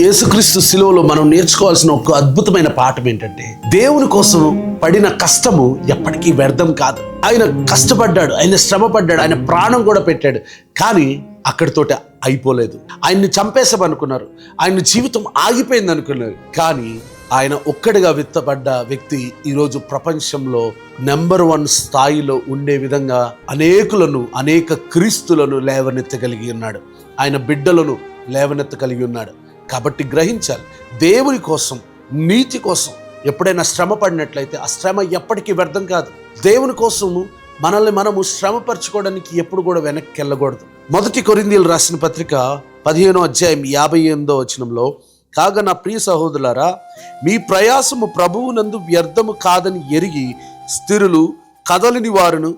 యేసుక్రీస్తు శిలువలో మనం నేర్చుకోవాల్సిన ఒక అద్భుతమైన పాఠం ఏంటంటే దేవుని కోసం పడిన కష్టము ఎప్పటికీ వ్యర్థం కాదు. ఆయన కష్టపడ్డాడు ఆయన శ్రమ పడ్డాడు ఆయన ప్రాణం కూడా పెట్టాడు. కానీ అక్కడితోటి అయిపోలేదు. ఆయన్ని చంపేసామనుకున్నారు ఆయన జీవితం ఆగిపోయింది అనుకున్నారు. కానీ ఆయన ఒక్కడిగా విత్తబడ్డ వ్యక్తి ఈరోజు ప్రపంచంలో నెంబర్ వన్ స్థాయిలో ఉండే విధంగా అనేకులను అనేక క్రీస్తులను లేవనెత్తగలిగి ఉన్నాడు. ఆయన బిడ్డలను లేవనెత్తగలిగి ఉన్నాడు. కాబట్టి గ్రహించాలి. దేవుని కోసం నీతి కోసం ఎప్పుడైనా శ్రమ పడినట్లయితే ఆ శ్రమ ఎప్పటికీ వ్యర్థం కాదు. దేవుని కోసము మనల్ని మనము శ్రమపరచుకోవడానికి ఎప్పుడు కూడా వెనక్కి వెళ్ళకూడదు. మొదటి కొరిందీలు రాసిన పత్రిక పదిహేనో అధ్యాయం యాభై ఎనిమిదో వచనంలో కాగా నా ప్రియ సహోదరులారా మీ ప్రయాసము ప్రభువునందు వ్యర్థము కాదని ఎరిగి స్థిరులు కదలిని వారును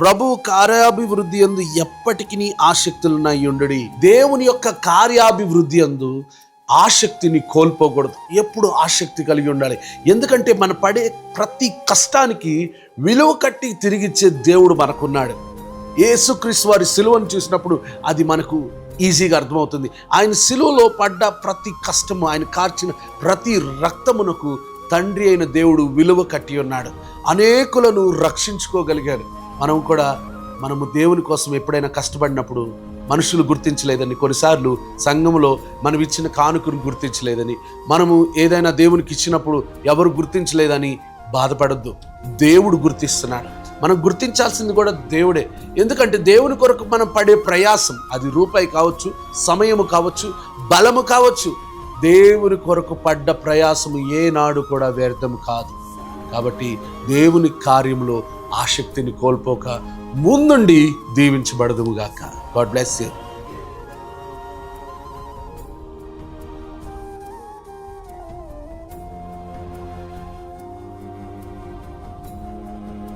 ప్రభు కార్యాభివృద్ధి అందు ఎప్పటికీ ఆసక్తులున్నాయి ఉండడి. దేవుని యొక్క కార్యాభివృద్ధి అందు ఆసక్తిని కోల్పోకూడదు. ఎప్పుడు ఆసక్తి కలిగి ఉండాలి. ఎందుకంటే మన పడే ప్రతి కష్టానికి విలువ కట్టి తిరిగిచ్చే దేవుడు మనకున్నాడు. ఏసుక్రీస్తు వారి సిలువను చూసినప్పుడు అది మనకు ఈజీగా అర్థమవుతుంది. ఆయన సిలువలో పడ్డ ప్రతి కష్టము ఆయన కార్చిన ప్రతి రక్తమునకు తండ్రి అయిన దేవుడు విలువ కట్టి ఉన్నాడు. అనేకులను రక్షించుకోగలిగాడు. మనం కూడా మనము దేవుని కోసం ఎప్పుడైనా కష్టపడినప్పుడు మనుషులు గుర్తించలేదని కొన్నిసార్లు సంఘంలో మనం ఇచ్చిన కానుకను గుర్తించలేదని మనము ఏదైనా దేవునికి ఇచ్చినప్పుడు ఎవరు గుర్తించలేదని బాధపడద్దు. దేవుడు గుర్తిస్తున్నాడు. మనం గుర్తించాల్సింది కూడా దేవుడే. ఎందుకంటే దేవుని కొరకు మనం పడే ప్రయాసం అది రూపాయి కావచ్చు సమయము కావచ్చు బలము కావచ్చు. దేవుని కొరకు పడ్డ ప్రయాసము ఏనాడు కూడా వ్యర్థం కాదు. కాబట్టి దేవుని కార్యంలో ఆసక్తిని కోల్పోక ముందుండి దీవించబడదుముగాక గాడ్ బ్లెస్ యూ